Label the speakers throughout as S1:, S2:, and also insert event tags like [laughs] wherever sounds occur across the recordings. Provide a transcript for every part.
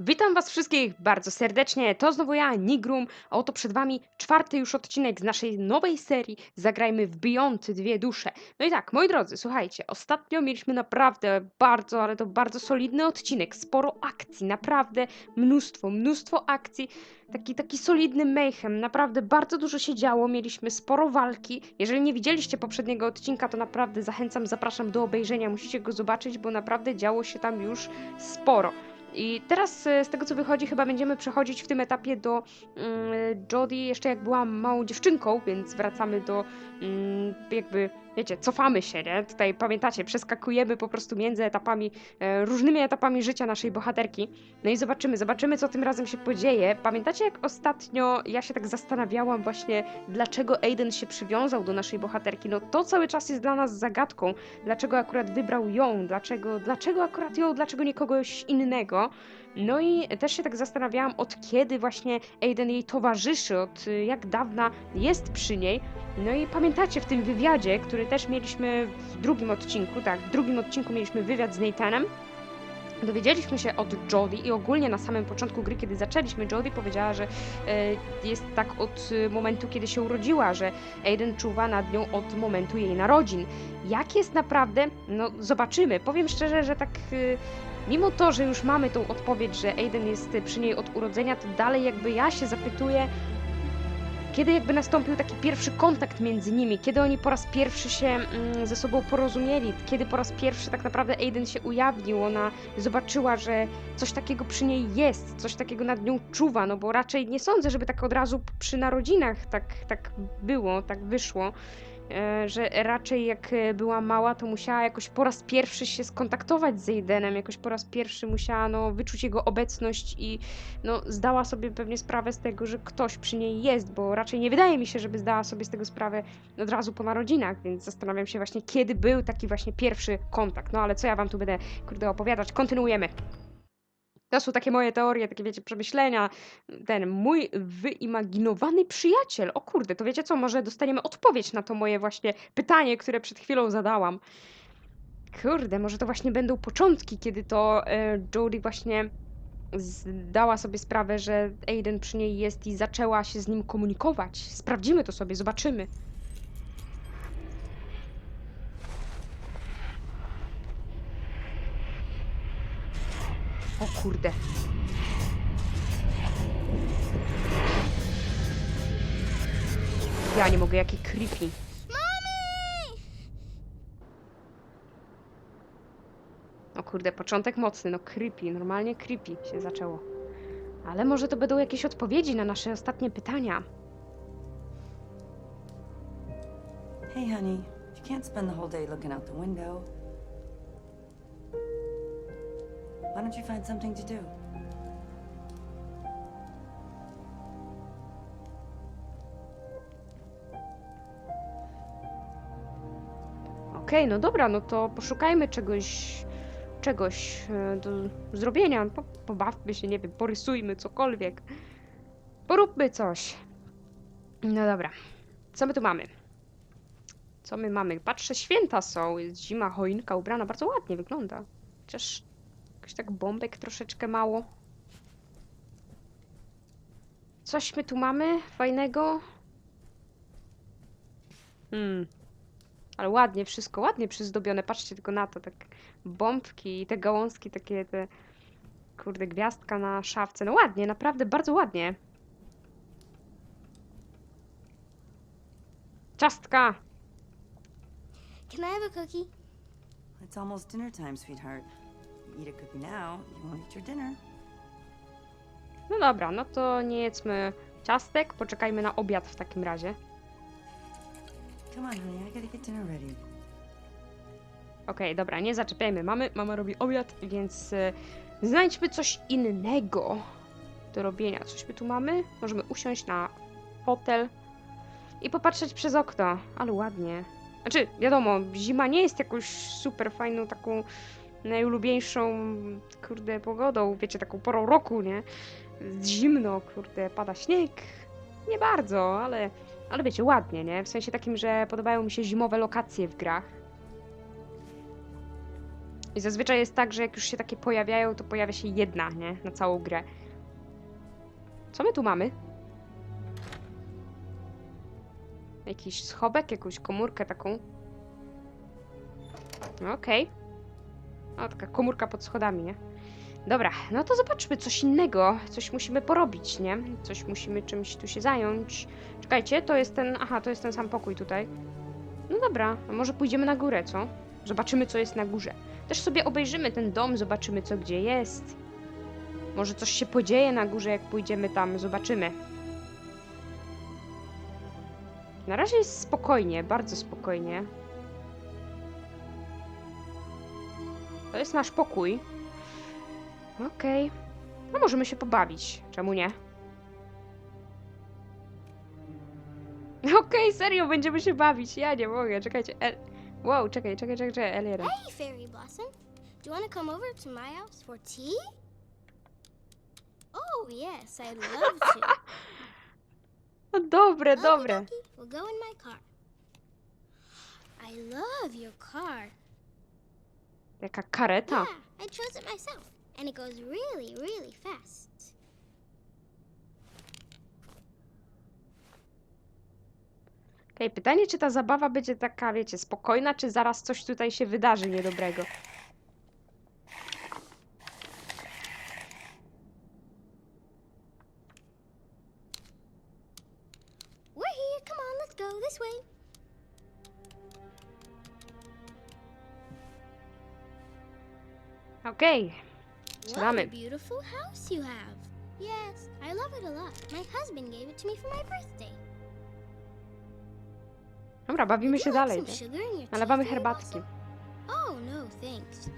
S1: Witam Was wszystkich bardzo serdecznie. To znowu ja, Nigrum, a oto przed Wami czwarty już odcinek z naszej nowej serii Zagrajmy w Beyond Dwie Dusze. No i tak, moi drodzy, słuchajcie, ostatnio mieliśmy naprawdę bardzo, ale to bardzo solidny odcinek, sporo akcji, naprawdę mnóstwo, mnóstwo akcji, taki, taki solidny mayhem, naprawdę bardzo dużo się działo, mieliśmy sporo walki. Jeżeli nie widzieliście poprzedniego odcinka, to naprawdę zachęcam, zapraszam do obejrzenia, musicie go zobaczyć, bo naprawdę działo się tam już sporo. I teraz e, z tego co wychodzi, chyba będziemy przechodzić w tym etapie do mm, Jodie jeszcze jak była małą dziewczynką, więc wracamy do mm, jakby, wiecie, cofamy się, nie? Tutaj pamiętacie, przeskakujemy po prostu między etapami, e, różnymi etapami życia naszej bohaterki. No i zobaczymy, zobaczymy co tym razem się podzieje. Pamiętacie jak ostatnio ja się tak zastanawiałam właśnie, dlaczego Aiden się przywiązał do naszej bohaterki? No to cały czas jest dla nas zagadką. Dlaczego akurat wybrał ją? Dlaczego, dlaczego akurat ją? Dlaczego nie kogoś innego? No i też się tak zastanawiałam, od kiedy właśnie Aiden jej towarzyszy, od y, jak dawna jest przy niej. No i pamiętacie w tym wywiadzie, który też mieliśmy w drugim odcinku, tak, w drugim odcinku mieliśmy wywiad z Nathanem. Dowiedzieliśmy się od Jodie i ogólnie na samym początku gry, kiedy zaczęliśmy, Jodie powiedziała, że e, jest tak od e, momentu, kiedy się urodziła, że Aiden czuwa nad nią od momentu jej narodzin. Jak jest naprawdę? No zobaczymy. Powiem szczerze, że tak e, mimo to, że już mamy tą odpowiedź, że Aiden jest przy niej od urodzenia, to dalej jakby ja się zapytuję, kiedy jakby nastąpił taki pierwszy kontakt między nimi, kiedy oni po raz pierwszy się mm, ze sobą porozumieli, kiedy po raz pierwszy tak naprawdę Aiden się ujawnił, ona zobaczyła, że coś takiego przy niej jest, coś takiego nad nią czuwa, no bo raczej nie sądzę, żeby tak od razu przy narodzinach tak, tak było, tak wyszło. E, że raczej jak e, była mała, to musiała jakoś po raz pierwszy się skontaktować z Aidenem, jakoś po raz pierwszy musiała no, wyczuć jego obecność i no, zdała sobie pewnie sprawę z tego, że ktoś przy niej jest, bo raczej nie wydaje mi się, żeby zdała sobie z tego sprawę od razu po narodzinach, więc zastanawiam się właśnie, kiedy był taki właśnie pierwszy kontakt. No ale co ja wam tu będę, kurde, opowiadać? Kontynuujemy. To są takie moje teorie, takie wiecie, przemyślenia. Ten mój wyimaginowany przyjaciel. O kurde, to wiecie co? Może dostaniemy odpowiedź na to moje właśnie pytanie, które przed chwilą zadałam. Kurde, może to właśnie będą początki, kiedy to e, Jodie właśnie zdała sobie sprawę, że Aiden przy niej jest i zaczęła się z nim komunikować. Sprawdzimy to sobie, zobaczymy. O kurde. Ja nie mogę, jakie creepy. O kurde, początek mocny, no creepy, normalnie creepy się zaczęło. Ale może to będą jakieś odpowiedzi na nasze ostatnie pytania.
S2: Hey, honey, you can't spend the whole day looking out the window. Why don't you find something to do?
S1: Okej, no dobra, no to poszukajmy czegoś, czegoś e, do zrobienia. Po, pobawmy się, nie wiem, porysujmy cokolwiek. Poróbmy coś. No dobra. Co my tu mamy? Co my mamy? Patrzę, święta są. Jest zima, choinka ubrana. Bardzo ładnie wygląda. Chociaż jakoś tak bombek troszeczkę mało. Coś my tu mamy fajnego? Hmm. Ale ładnie wszystko, ładnie przyzdobione. Patrzcie tylko na to, tak bombki i te gałązki, takie te kurde gwiazdka na szafce. No ładnie, naprawdę bardzo ładnie. Ciastka!
S3: Can I have a cookie?
S2: It's almost dinner time, sweetheart. Eat a cookie now, you won't eat your dinner.
S1: No dobra, no to nie jedzmy ciastek, poczekajmy na obiad w takim razie.
S2: Come on, honey, I gotta get dinner ready.
S1: Okej, dobra, nie zaczepiajmy mamy. Mama robi obiad, więc y, znajdźmy coś innego do robienia. Coś my tu mamy? Możemy usiąść na fotel i popatrzeć przez okno. Ale ładnie. Znaczy, wiadomo, zima nie jest jakąś super fajną, taką najulubieńszą, kurde, pogodą. Wiecie, taką porą roku, nie? Zimno, kurde, pada śnieg. Nie bardzo, ale, ale wiecie, ładnie, nie? W sensie takim, że podobają mi się zimowe lokacje w grach. I zazwyczaj jest tak, że jak już się takie pojawiają, to pojawia się jedna, nie? Na całą grę. Co my tu mamy? Jakiś schobek, jakąś komórkę taką. Okej. O, taka komórka pod schodami, nie? Dobra, no to zobaczmy coś innego. Coś musimy porobić, nie? Coś musimy czymś tu się zająć. Czekajcie, to jest ten... Aha, to jest ten sam pokój tutaj. No dobra, może pójdziemy na górę, co? Zobaczymy, co jest na górze. Też sobie obejrzymy ten dom, zobaczymy, co gdzie jest. Może coś się podzieje na górze, jak pójdziemy tam, zobaczymy. Na razie jest spokojnie, bardzo spokojnie. Jest nasz pokój. Okej. No możemy się pobawić. Czemu nie? [laughs] Okej, serio, będziemy się bawić. Ja nie mogę, czekajcie. El... Wow, czekaj, czekaj, czekaj, czekaj, L1.
S3: Hey, Fairy Blossom. Do you want to come over to my house for tea? Oh, yes, I'd love to. [laughs]
S1: No dobre,
S3: Okay,
S1: dobre.
S3: We'll go in my car. I love your car.
S1: Jaka kareta.
S3: Yeah, I chose it myself, and it goes really, really fast.
S1: Okej, pytanie, czy ta zabawa będzie taka, wiecie, spokojna, czy zaraz coś tutaj się wydarzy niedobrego.
S3: We're here. Come on, let's go this way.
S1: Okej,
S3: What a beautiful house you have. Yes, I love it a lot. My husband gave it to me for my birthday.
S1: dobra, bawimy się dalej. nie? Nalewamy herbatki.
S3: Oh, no, thanks.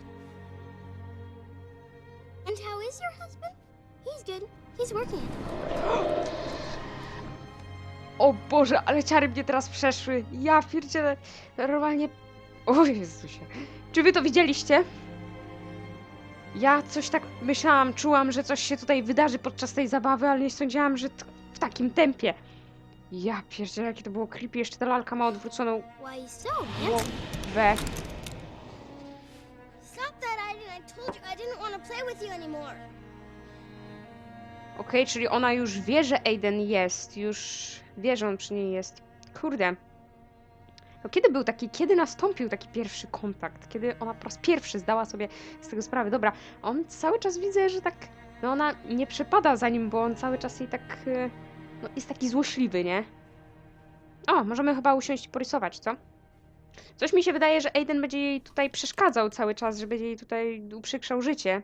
S3: And how is your husband? He's good. He's working. [gasps]
S1: O Boże, ale ciary mnie teraz przeszły. Ja pierdzielę, normalnie... O Jezusie. Czy wy to widzieliście? Ja coś tak myślałam, czułam, że coś się tutaj wydarzy podczas tej zabawy, ale nie sądziłam, że w takim tempie. Ja pierdzielę, jakie to było creepy. Jeszcze ta lalka ma odwróconą głowę. Okej, czyli ona już wie, że Aiden jest. Już wie, że on przy niej jest. Kurde. No kiedy był taki, kiedy nastąpił taki pierwszy kontakt? Kiedy ona po raz pierwszy zdała sobie z tego sprawę? Dobra, on cały czas widzę, że tak, no ona nie przepada za nim, bo on cały czas jej tak, e, no jest taki złośliwy, nie? O, możemy chyba usiąść i porysować, co? Coś mi się wydaje, że Aiden będzie jej tutaj przeszkadzał cały czas, żeby jej tutaj uprzykrzał życie.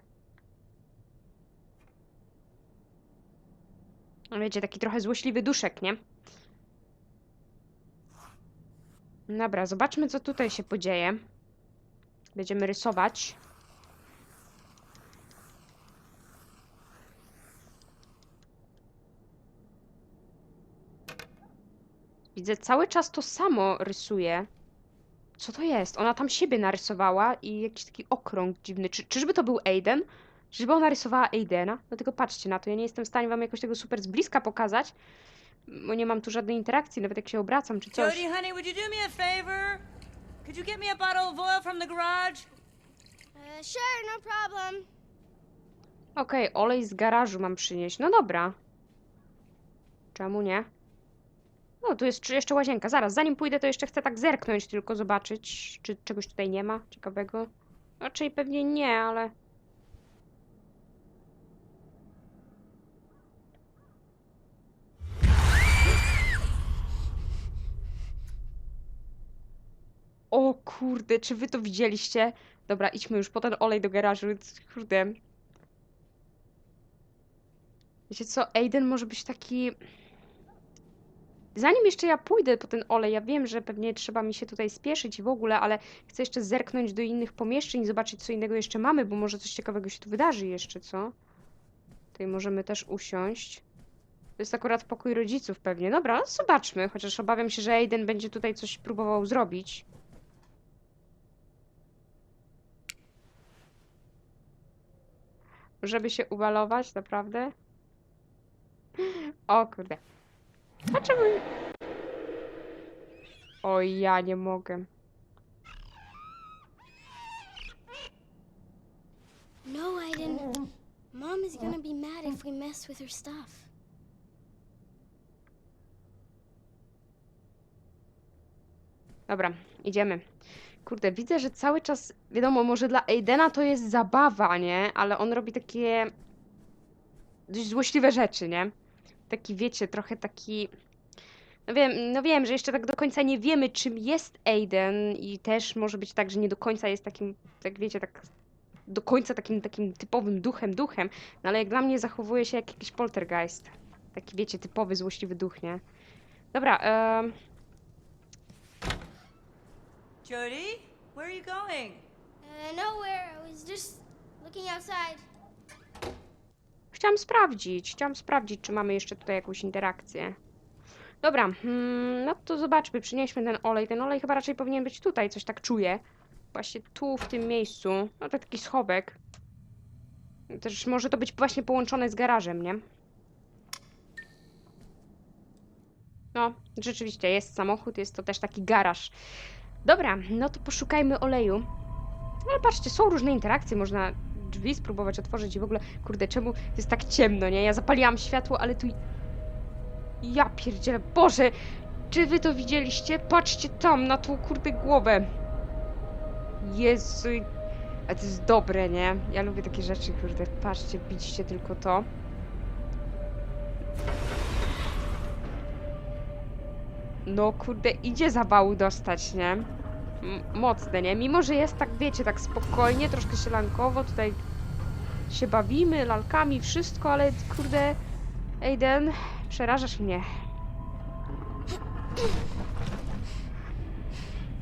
S1: No Wiecie, taki trochę złośliwy duszek, nie? Dobra, zobaczmy, co tutaj się podzieje. Będziemy rysować. Widzę, cały czas to samo rysuje. Co to jest? Ona tam siebie narysowała i jakiś taki okrąg dziwny. Czy, czyżby to był Aiden? Czyżby ona rysowała Aidena? No tylko patrzcie na to. Ja nie jestem w stanie wam jakoś tego super z bliska pokazać, bo nie mam tu żadnej interakcji, nawet jak się obracam czy coś.
S4: Jody, honey, would you do me a favor? Could you get me a bottle of oil from the garage?
S3: Uh, sure, no problem.
S1: Okej, olej z garażu mam przynieść. No dobra. Czemu nie? No, tu jest jeszcze łazienka. Zaraz, zanim pójdę, to jeszcze chcę tak zerknąć, tylko zobaczyć, czy czegoś tutaj nie ma ciekawego. Raczej pewnie nie, ale... O kurde, czy wy to widzieliście? Dobra, idźmy już po ten olej do garażu. Kurde. Wiecie co, Aiden może być taki... Zanim jeszcze ja pójdę po ten olej, ja wiem, że pewnie trzeba mi się tutaj spieszyć w ogóle, ale chcę jeszcze zerknąć do innych pomieszczeń zobaczyć, co innego jeszcze mamy, bo może coś ciekawego się tu wydarzy jeszcze, co? Tutaj możemy też usiąść. To jest akurat pokój rodziców pewnie. Dobra, zobaczmy, chociaż obawiam się, że Aiden będzie tutaj coś próbował zrobić. żeby się ubalować, naprawdę? O kurde. Dlaczego... O, ja nie mogę. No, I didn't.
S3: Mom is gonna be mad if we mess with her stuff.
S1: Dobra, idziemy. Kurde, widzę, że cały czas, wiadomo, może dla Aidena to jest zabawa, nie? Ale on robi takie dość złośliwe rzeczy, nie? Taki, wiecie, trochę taki... No wiem, no wiem, że jeszcze tak do końca nie wiemy, czym jest Aiden i też może być tak, że nie do końca jest takim, tak wiecie, tak do końca takim, takim typowym duchem, duchem, no ale jak dla mnie zachowuje się jak jakiś poltergeist. Taki, wiecie, typowy, złośliwy duch, nie? Dobra, em,
S4: Jody, where are you going?
S3: Uh, nowhere. I was just looking outside.
S1: Chciałam sprawdzić, chciałam sprawdzić, czy mamy jeszcze tutaj jakąś interakcję. Dobra, hmm, no to zobaczmy, przynieśmy ten olej. Ten olej chyba raczej powinien być tutaj, coś tak czuję. Właśnie tu, w tym miejscu. No to taki schowek. Też może to być właśnie połączone z garażem, nie? No, rzeczywiście, jest samochód, jest to też taki garaż. Dobra, no to poszukajmy oleju. Ale patrzcie, są różne interakcje, można drzwi spróbować otworzyć i w ogóle, kurde, czemu jest tak ciemno, nie? Ja zapaliłam światło, ale tu... Ja pierdzielę, Boże! Czy wy to widzieliście? Patrzcie tam, na tą kurde głowę. Jezu, a to jest dobre, nie? Ja lubię takie rzeczy, kurde, patrzcie, widzicie tylko to. No kurde, idzie zawału dostać, nie? Mocne, nie? Mimo, że jest tak, wiecie, tak spokojnie, troszkę sielankowo, tutaj się bawimy, lalkami, wszystko, ale kurde, Aiden, przerażasz mnie.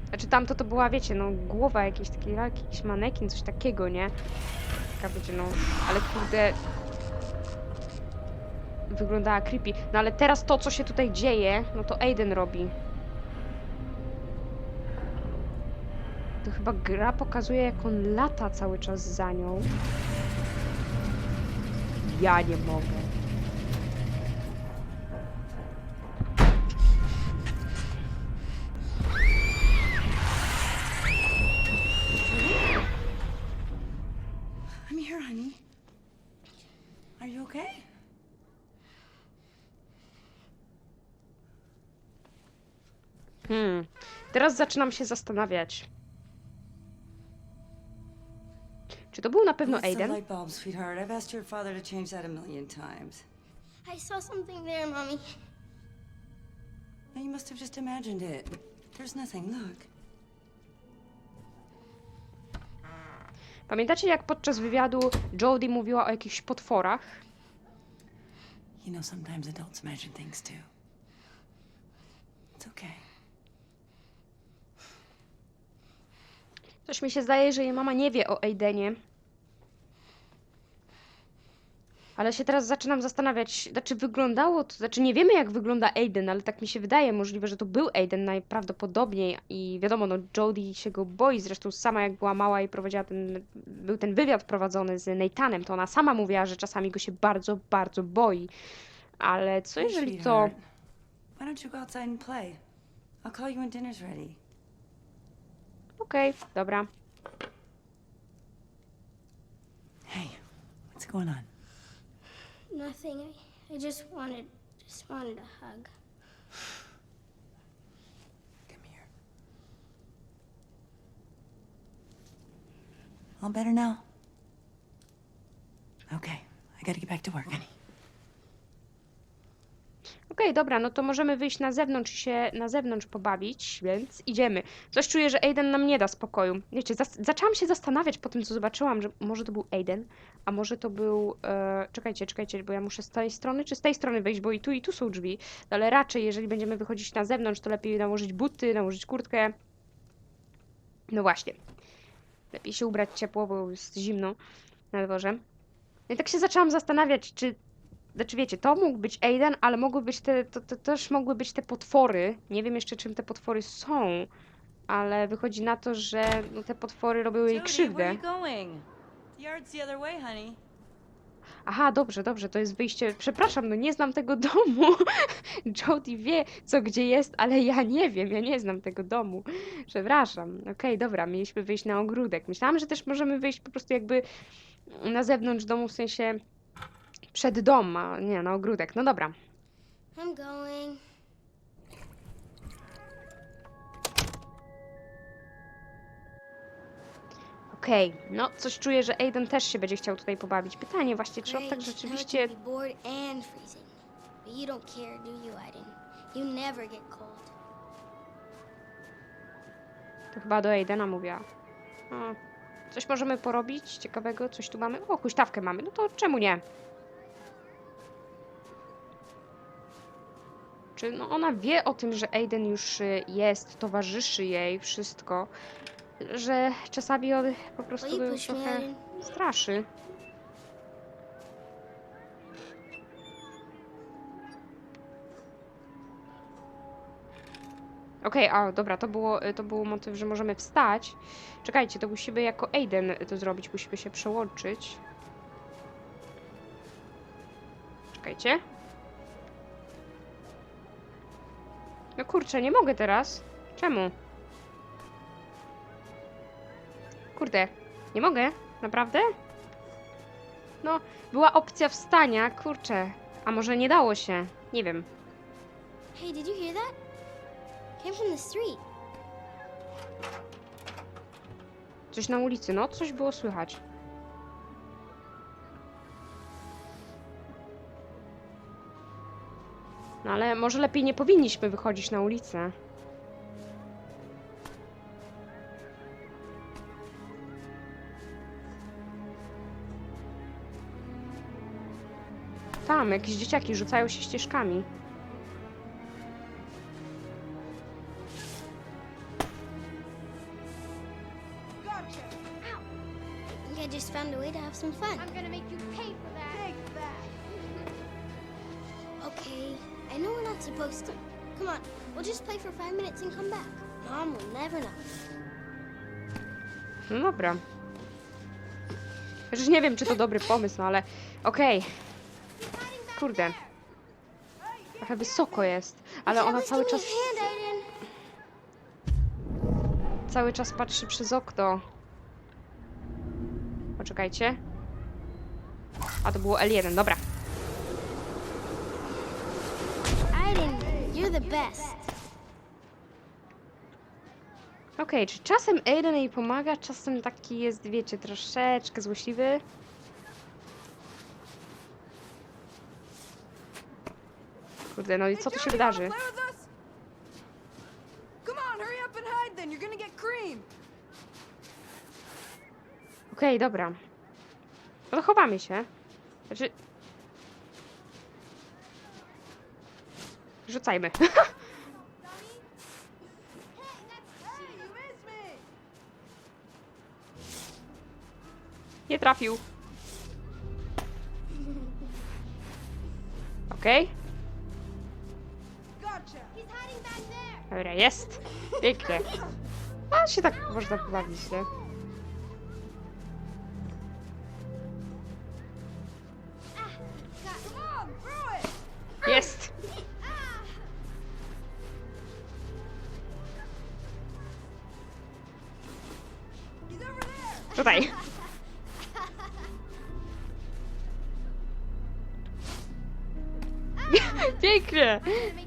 S1: Znaczy tamto to była, wiecie, no głowa jakiejś takiej lalki, jakiś manekin, coś takiego, nie? Taka, wiecie, no, ale kurde... Wyglądała creepy. No ale teraz to, co się tutaj dzieje, no to Aiden robi. Chyba gra pokazuje, jak on lata cały czas za nią. Ja nie mogę. Hmm. Teraz zaczynam się zastanawiać. Czy to był na pewno
S2: It's the
S1: Aiden?
S2: light bulb, sweetheart. I've asked your father to change that a million times.
S3: I saw something there, Mommy.
S2: Now you must have just imagined it. There's nothing. Look.
S1: Pamiętacie, jak podczas wywiadu Jodie mówiła o jakichś potworach?
S2: You know, sometimes adults imagine things too. It's okay.
S1: Coś mi się zdaje, że jej mama nie wie o Aidenie. Ale się teraz zaczynam zastanawiać, znaczy wyglądało to, znaczy nie wiemy jak wygląda Aiden, ale tak mi się wydaje, możliwe, że to był Aiden najprawdopodobniej i wiadomo, no Jodie się go boi, zresztą sama jak była mała i prowadziła ten, był ten wywiad prowadzony z Nathanem, to ona sama mówiła, że czasami go się bardzo, bardzo boi. Ale co jeżeli to...
S2: Why don't you go outside and play? I'll call you when dinner's ready.
S1: Okej, dobra.
S2: Hey, what's going on?
S3: Nothing. I, I just wanted, just wanted a hug.
S2: Come here. All better now? Okay, I gotta get back to work, honey.
S1: Okej, dobra, no to możemy wyjść na zewnątrz i się na zewnątrz pobawić, więc idziemy. Coś czuję, że Aiden nam nie da spokoju. Wiecie, zas- zaczęłam się zastanawiać po tym, co zobaczyłam, że może to był Aiden, a może to był... E... Czekajcie, czekajcie, bo ja muszę z tej strony czy z tej strony wejść, bo i tu, i tu są drzwi. No, ale raczej, jeżeli będziemy wychodzić na zewnątrz, to lepiej nałożyć buty, nałożyć kurtkę. No właśnie. Lepiej się ubrać ciepło, bo jest zimno na dworze. No i tak się zaczęłam zastanawiać, czy znaczy wiecie, to mógł być Aiden, ale mogły być te, to, to też mogły być te potwory. Nie wiem jeszcze czym te potwory są, ale wychodzi na to, że no, te potwory robiły jej
S4: Jody,
S1: krzywdę. Aha, dobrze, dobrze, to jest wyjście. Przepraszam, no nie znam tego [laughs] domu. Jodie wie, co gdzie jest, ale ja nie wiem, ja nie znam tego domu. Przepraszam. Okej, dobra, mieliśmy wyjść na ogródek. Myślałam, że też możemy wyjść po prostu jakby na zewnątrz domu, w sensie Przed dom, a nie, na ogródek. No dobra.
S3: I'm going.
S1: Okej, no coś czuję, że Aiden też się będzie chciał tutaj pobawić. Pytanie właśnie, czy on tak
S3: I
S1: rzeczywiście...
S3: can be bored and freezing. But you don't care, do you, Aiden? You never get cold.
S1: To chyba do Aidena mówiła. O, coś możemy porobić ciekawego? Coś tu mamy? O, huśtawkę mamy. No to czemu nie? Czy no ona wie o tym, że Aiden już y, jest, towarzyszy jej, wszystko, że czasami on po prostu
S3: me,
S1: trochę straszy. Okej, a dobra, to było, to był motyw, że możemy wstać. Czekajcie, to musimy jako Aiden to zrobić, musimy się przełączyć. Czekajcie. No kurczę, nie mogę teraz. Czemu? Kurde, nie mogę? Naprawdę? No, była opcja wstania, kurczę. A może nie dało się? Nie wiem.
S3: Hey, did you hear that? Came from the street.
S1: Coś na ulicy, no, coś było słychać. No ale może lepiej nie powinniśmy wychodzić na ulicę. Tam, jakieś dzieciaki rzucają się ścieżkami. Dobra. Chociaż nie wiem, czy to dobry pomysł, no ale okej. Kurde. Trochę wysoko jest, ale ona cały czas, cały czas patrzy przez okno. Poczekajcie. A to było L1, dobra.
S3: Aiden, you're the best.
S1: Okej, czy czasem Aiden jej pomaga, czasem taki jest, wiecie, troszeczkę złośliwy. Kurde, no i co tu się wydarzy? Okej, dobra. No to chowamy się. Znaczy... Rzucajmy. [laughs]
S5: Hey, you missed me.
S1: Nie trafił. Okej,
S3: there.
S1: dobra, jest. Pięknie. A się tak można pobawić, nie? Jest! Tutaj.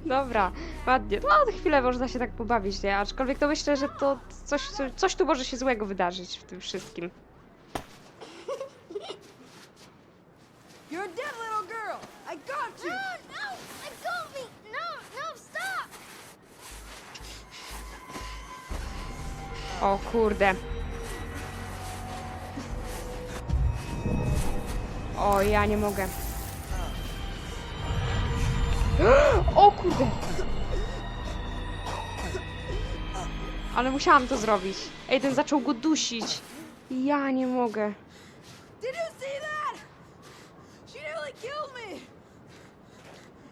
S1: Dobra, ładnie. No, na chwilę można się tak pobawić, nie? Aczkolwiek to myślę, że to coś, coś, tu może się złego wydarzyć w tym wszystkim.
S5: You're a dead little girl. I got you.
S3: No, no, let go of me. No, no, stop.
S1: O kurde. O, ja nie mogę. Kurde. Ale musiałam to zrobić. Ej, ten zaczął go dusić. Ja nie mogę.
S5: Did you see that? She nearly killed me.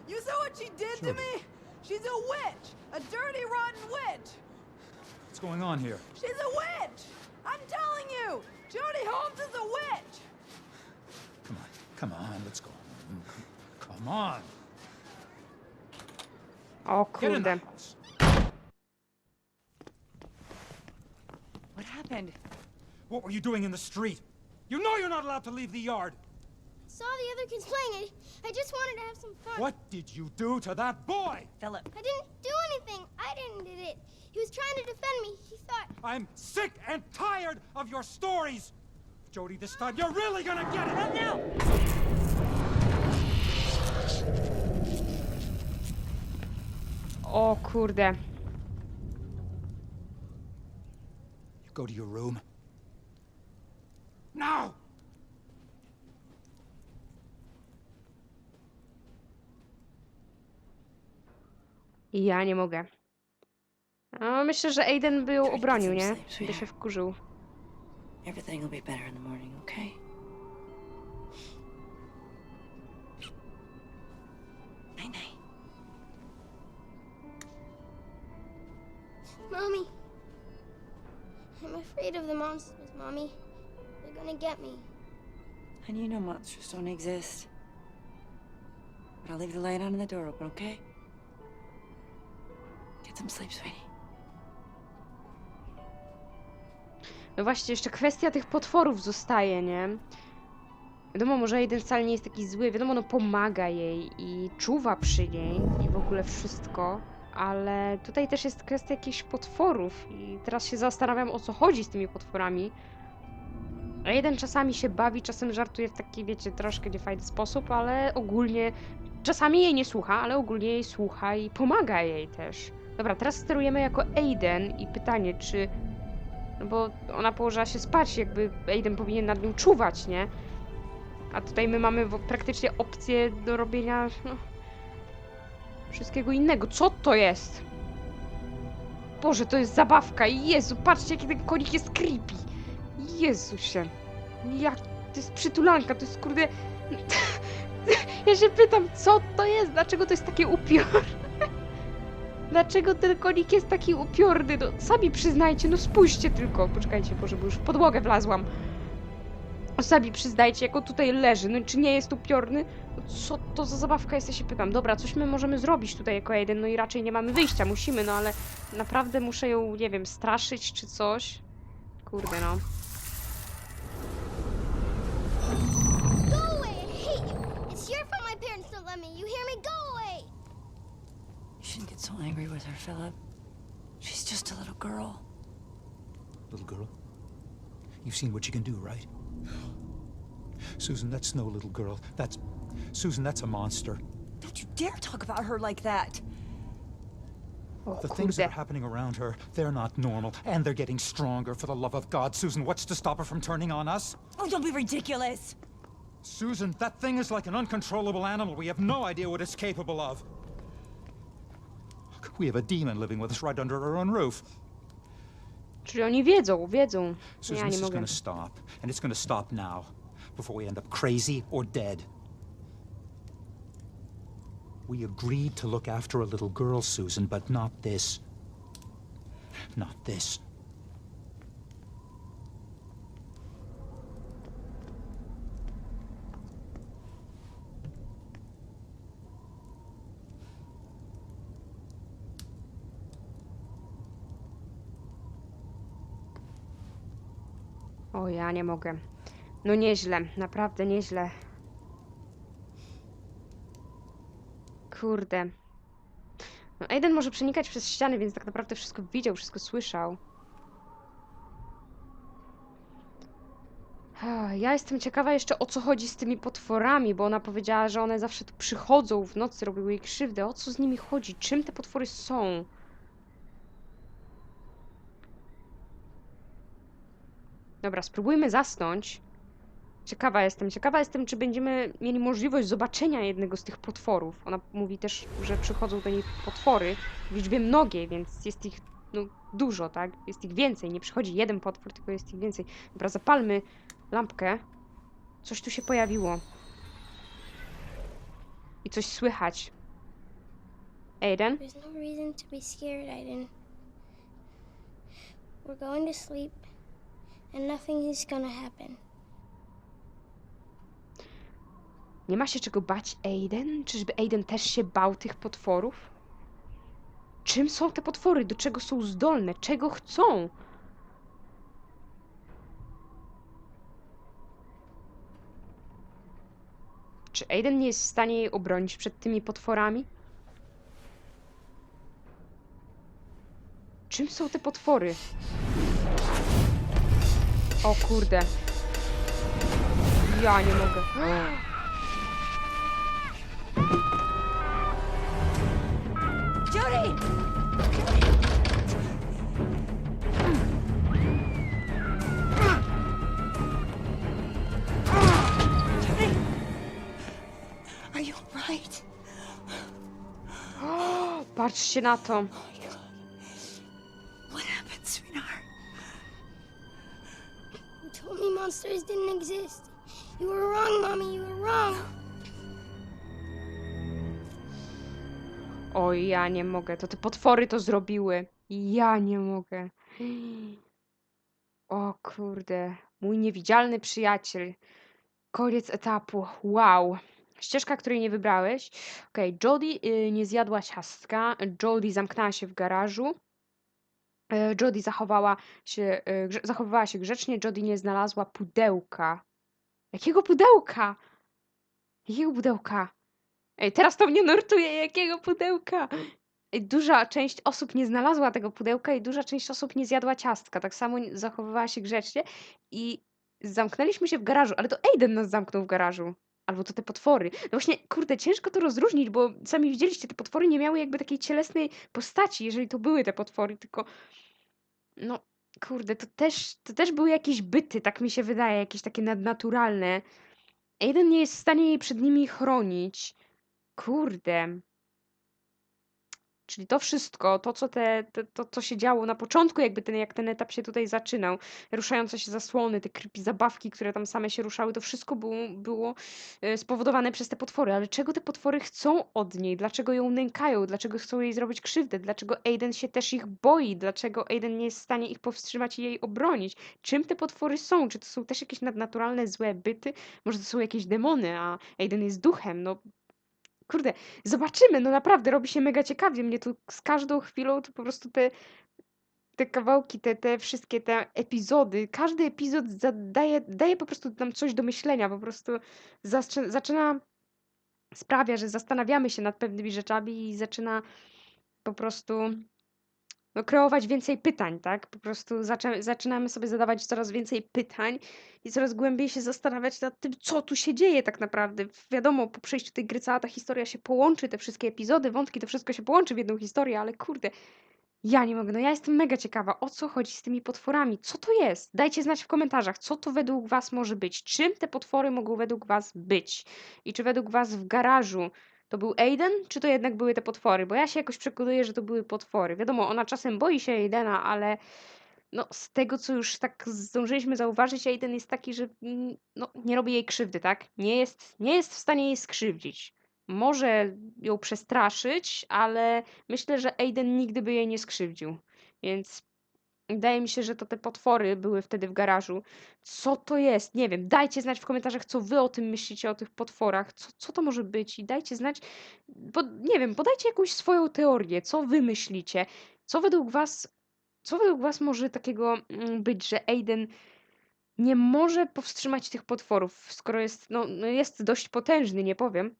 S5: You saw what she did to me? She's a witch. A dirty, rotten witch.
S6: What's going on here?
S5: She's a witch. I'm telling you. Jodie Holmes is a witch.
S6: Come on, come on, let's go. Come, come on,
S1: O
S6: get in the
S1: kurde.
S6: house.
S5: What happened?
S6: What were you doing in the street? You know you're not allowed to leave the yard.
S3: I saw the other kids playing. I, I just wanted to have some fun.
S6: What did you do to that boy?
S4: Philip.
S3: I didn't do anything. I didn't did it. He was trying to defend me. He thought.
S6: I'm sick and tired of your stories. Jody, this time you're really gonna get it.
S4: Now!
S1: O kurde.
S6: You go to your room. Now!
S1: Ja nie mogę. No, myślę, że Aiden by ją
S2: Try to
S1: obronił, nie? By się wkurzył.
S2: Everything will be better in the morning, okay?
S3: Mommy. They're gonna get me.
S2: And you know monsters don't exist. But I'll leave the light on and the door open, okay? Get some sleep, sweetie.
S1: No właśnie, jeszcze kwestia tych potworów zostaje, nie? Wiadomo, może Aiden wcale nie jest taki zły, wiadomo, no pomaga jej i czuwa przy niej i w ogóle wszystko, ale tutaj też jest kwestia jakichś potworów i teraz się zastanawiam, o co chodzi z tymi potworami. Aiden czasami się bawi, czasem żartuje w taki, wiecie, troszkę niefajny sposób, ale ogólnie czasami jej nie słucha, ale ogólnie jej słucha i pomaga jej też. Dobra, teraz sterujemy jako Aiden i pytanie, czy no bo ona położyła się spać, jakby Aiden powinien nad nią czuwać, nie? A tutaj my mamy praktycznie opcję do robienia no, wszystkiego innego. Co to jest? Boże, to jest zabawka. Jezu, patrzcie, jaki ten konik jest creepy. Jezusie. Jak to jest przytulanka, to jest kurde... Ja się pytam, co to jest? Dlaczego to jest takie upiorne? Dlaczego ten konik jest taki upiorny? No, sami przyznajcie, no spójrzcie tylko. Poczekajcie, Boże, bo już w podłogę wlazłam. No, Sami przyznajcie, jak on tutaj leży. No czy nie jest upiorny? No, co to za zabawka jest, ja się pytam. Dobra, coś my możemy zrobić tutaj jako jeden, no i raczej nie mamy wyjścia, musimy, no ale naprawdę muszę ją, nie wiem, straszyć czy coś. Kurde, no.
S3: My parents don't let me. You hear me? Go away!
S2: You shouldn't get so angry with her, Philip. She's just a little girl.
S6: Little girl, you've seen what she can do, right? [gasps] Susan, that's no little girl. That's. Susan, that's a monster.
S5: Don't you dare talk about her like that.
S1: O
S6: The oh, things that are happening around her, they're not normal, and they're getting stronger for the love of God. Susan, what's to stop her from turning on us?
S5: Oh, don't be ridiculous.
S6: Susan, that thing is like an uncontrollable animal. We have no idea what it's capable of. We have a demon living with us right under our own roof.
S1: Czyli oni wiedzą, wiedzą.
S6: Susan, this is gonna stop, and it's gonna stop now, before we end up crazy or dead. We agreed to look after a little girl, Susan, but not this. Not this.
S1: Ja nie mogę. No nieźle, naprawdę nieźle. Kurde. No, Aiden może przenikać przez ściany, więc tak naprawdę wszystko widział, wszystko słyszał. Ja jestem ciekawa jeszcze o co chodzi z tymi potworami, bo ona powiedziała, że one zawsze tu przychodzą w nocy, robiły jej krzywdę. O co z nimi chodzi? Czym te potwory są? Dobra, spróbujmy zasnąć. Ciekawa jestem, ciekawa jestem, czy będziemy mieli możliwość zobaczenia jednego z tych potworów. Ona mówi też, że przychodzą do niej potwory w liczbie mnogiej, więc jest ich no, dużo, tak? Jest ich więcej. Nie przychodzi jeden potwór, tylko jest ich więcej. Dobra, zapalmy lampkę. Coś tu się pojawiło. I coś słychać. Aiden?
S3: There's no reason to be scared, Aiden. We're going to sleep, and nothing is gonna happen.
S1: Nie ma się czego bać Aiden? Czyżby Aiden też się bał tych potworów? Czym są te potwory? Do czego są zdolne? Czego chcą? Czy Aiden nie jest w stanie jej obronić przed tymi potworami? Czym są te potwory? O kurde. Ja nie mogę.
S2: Jody! Are you alright? [gasps]
S1: Patrzcie na to.
S3: Monsters didn't exist. You were wrong, Mommy. You were wrong.
S1: Oj, ja nie mogę. To te potwory to zrobiły. Ja nie mogę. O kurde. Mój niewidzialny przyjaciel. Koniec etapu. Wow. Ścieżka, której nie wybrałeś. Okej, Jodie y, nie zjadła ciastka. Jodie zamknęła się w garażu. E, Jodie zachowała się, grze- zachowywała się grzecznie. Jodie nie znalazła pudełka. Jakiego pudełka? Jakiego pudełka? Ej, teraz to mnie nurtuje, jakiego pudełka? Ej, Duża część osób nie znalazła tego pudełka i duża część osób nie zjadła ciastka. Tak samo zachowywała się grzecznie i zamknęliśmy się w garażu, ale to Aiden nas zamknął w garażu. Albo to te potwory. No właśnie, kurde, ciężko to rozróżnić, bo sami widzieliście, te potwory nie miały jakby takiej cielesnej postaci, jeżeli to były te potwory, tylko no, kurde, to też, to też były jakieś byty, tak mi się wydaje, jakieś takie nadnaturalne. Aiden nie jest w stanie jej przed nimi chronić. Kurde. Czyli to wszystko, to co, te, te, to, co się działo na początku, jakby ten, jak ten etap się tutaj zaczynał, ruszające się zasłony, te creepy zabawki, które tam same się ruszały, to wszystko było, było e, spowodowane przez te potwory. Ale czego te potwory chcą od niej? Dlaczego ją nękają? Dlaczego chcą jej zrobić krzywdę? Dlaczego Aiden się też ich boi? Dlaczego Aiden nie jest w stanie ich powstrzymać i jej obronić? Czym te potwory są? Czy to są też jakieś nadnaturalne złe byty? Może to są jakieś demony, a Aiden jest duchem? No Kurde, zobaczymy, no naprawdę robi się mega ciekawie. Mnie tu z każdą chwilą to po prostu te, te kawałki, te, te wszystkie te epizody, każdy epizod daje, daje po prostu nam coś do myślenia, po prostu zaczę- zaczyna, sprawia, że zastanawiamy się nad pewnymi rzeczami i zaczyna po prostu no, kreować więcej pytań, tak? Po prostu zaczę- zaczynamy sobie zadawać coraz więcej pytań i coraz głębiej się zastanawiać nad tym, co tu się dzieje tak naprawdę. Wiadomo, po przejściu tej gry cała ta historia się połączy, te wszystkie epizody, wątki, to wszystko się połączy w jedną historię, ale kurde, ja nie mogę, no ja jestem mega ciekawa, o co chodzi z tymi potworami, co to jest? Dajcie znać w komentarzach, co to według was może być, czym te potwory mogą według was być i czy według was w garażu to był Aiden, czy to jednak były te potwory? Bo ja się jakoś przekonuję, że to były potwory. Wiadomo, ona czasem boi się Aidena, ale no, z tego, co już tak zdążyliśmy zauważyć, Aiden jest taki, że mm, no, nie robi jej krzywdy, tak? Nie jest, nie jest w stanie jej skrzywdzić. Może ją przestraszyć, ale myślę, że Aiden nigdy by jej nie skrzywdził. Więc wydaje mi się, że to te potwory były wtedy w garażu. Co to jest? Nie wiem. Dajcie znać w komentarzach, co wy o tym myślicie, o tych potworach. Co, co to może być? I dajcie znać, bo nie wiem, podajcie jakąś swoją teorię. Co wy myślicie? Co według was, co według was może takiego mm, być, że Aiden nie może powstrzymać tych potworów, skoro jest, no, no jest dość potężny, nie powiem.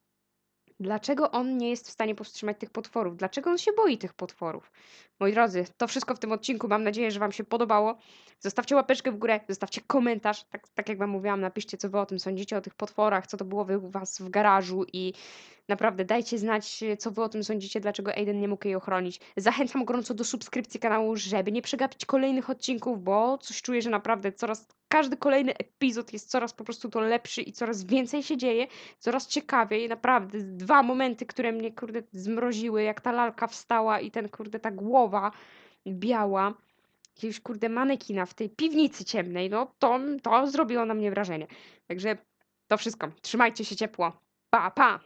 S1: Dlaczego on nie jest w stanie powstrzymać tych potworów? Dlaczego on się boi tych potworów? Moi drodzy, to wszystko w tym odcinku. Mam nadzieję, że Wam się podobało. Zostawcie łapeczkę w górę, zostawcie komentarz. Tak, tak jak Wam mówiłam, napiszcie, co Wy o tym sądzicie, o tych potworach, co to było u Was w garażu i naprawdę dajcie znać, co Wy o tym sądzicie, dlaczego Aiden nie mógł jej ochronić. Zachęcam gorąco do subskrypcji kanału, żeby nie przegapić kolejnych odcinków, bo coś czuję, że naprawdę coraz, każdy kolejny epizod jest coraz po prostu to lepszy i coraz więcej się dzieje, coraz ciekawiej. Naprawdę, dwa momenty, które mnie, kurde, zmroziły, jak ta lalka wstała i ten, kurde, ta głowa biała jakiegoś kurde manekina w tej piwnicy ciemnej, no to, to zrobiło na mnie wrażenie. Także to wszystko. Trzymajcie się ciepło. Pa, pa!